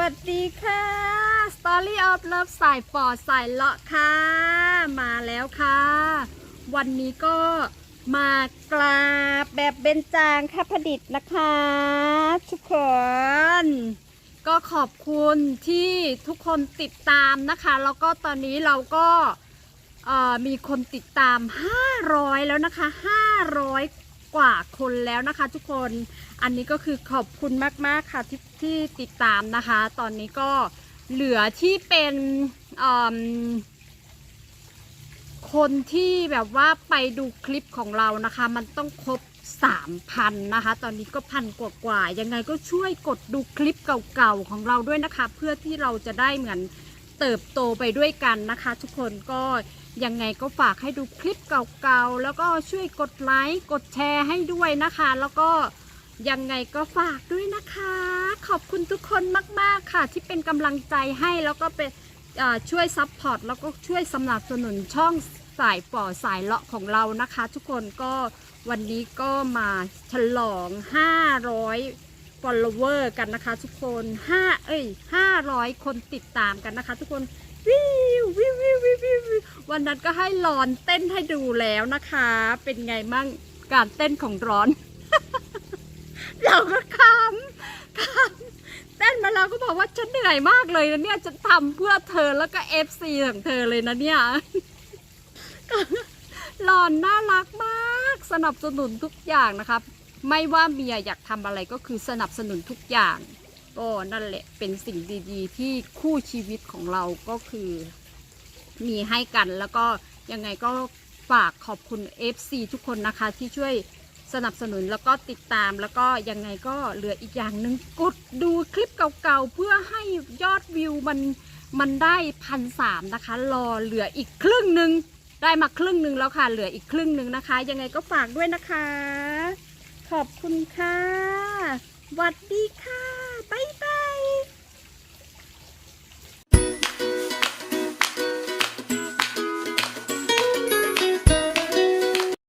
วัสดีค่ะ Story of Love สายฟอสายเลาะค่ะ มาแล้วค่ะ วันนี้ก็มากราบแบบเบญจางค่ะผดิตนะคะ ทุกคน ก็ขอบคุณที่ทุกคนติดตามนะคะ แล้วก็ตอนนี้เราก็มีคนติดตาม 500 แล้วนะคะ 500 กว่าคนแล้วนะคะ ทุกคนอันนี้ก็คือขอบคุณมากๆค่ะที่ที่ติดตามนะคะ ตอนนี้ก็เหลือที่เป็นคนที่แบบว่าไปดูคลิปของเรานะคะ มันต้องครบ3,000นะคะ ตอนนี้ก็พันกว่าๆยังไงก็ช่วยกดดูคลิปเก่าๆของเราด้วยนะคะ เพื่อที่เราจะได้เหมือน เติบโตไปด้วยกันนะคะ ทุกคนก็ยังไงก็ฝากให้ดูคลิปเก่าๆ แล้วก็ช่วยกดไลค์กดแชร์ให้ด้วยนะคะ แล้วก็ยังไงก็ฝากด้วยนะคะ ขอบคุณทุกคนมากๆค่ะ ที่เป็นกำลังใจให้แล้วก็เป็นช่วยซัพพอร์ตแล้วก็ช่วยสนับสนุนช่องสายป่อสายเลาะของเรานะคะ ทุกคนก็วันนี้ก็มาฉลอง 500 follower กันนะคะทุกคน5เอ้ย500คนติดตามกันนะคะทุกคนวิววิววิววิววิววันนั้นก็ให้รอนเต้นให้ดูแล้วนะคะ เป็นไงมั่งการเต้นของร้อน เราก็คำคำเต้นมาแล้วก็บอกว่าฉันเหนื่อยมากเลยนะเนี่ยจะทำเพื่อเธอแล้วก็เอฟซีของเธอเลยนะเนี่ยหลอนน่ารักมาก สนับสนุนทุกอย่างนะครับ ไม่ว่าเมียอยากทำอะไรก็คือสนับสนุนทุกอย่าง ก็นั่นแหละเป็นสิ่งดีๆ ที่คู่ชีวิตของเราก็คือ มีให้กันแล้วก็ยังไงก็ฝากขอบคุณ FC ทุกคนนะคะที่ช่วยสนับสนุนแล้วก็ติดตามแล้วก็ยังไงก็เหลืออีกอย่างหนึ่งกดดูคลิปเก่าๆ เพื่อให้ยอดวิวมันมันได้พันสามนะคะ รอเหลืออีกครึ่งหนึ่งได้มาครึ่งหนึ่งแล้วค่ะ เหลืออีกครึ่งหนึ่งนะคะ ยังไงก็ฝากด้วยนะคะ ขอบคุณค่ะสวัสดีค่ะ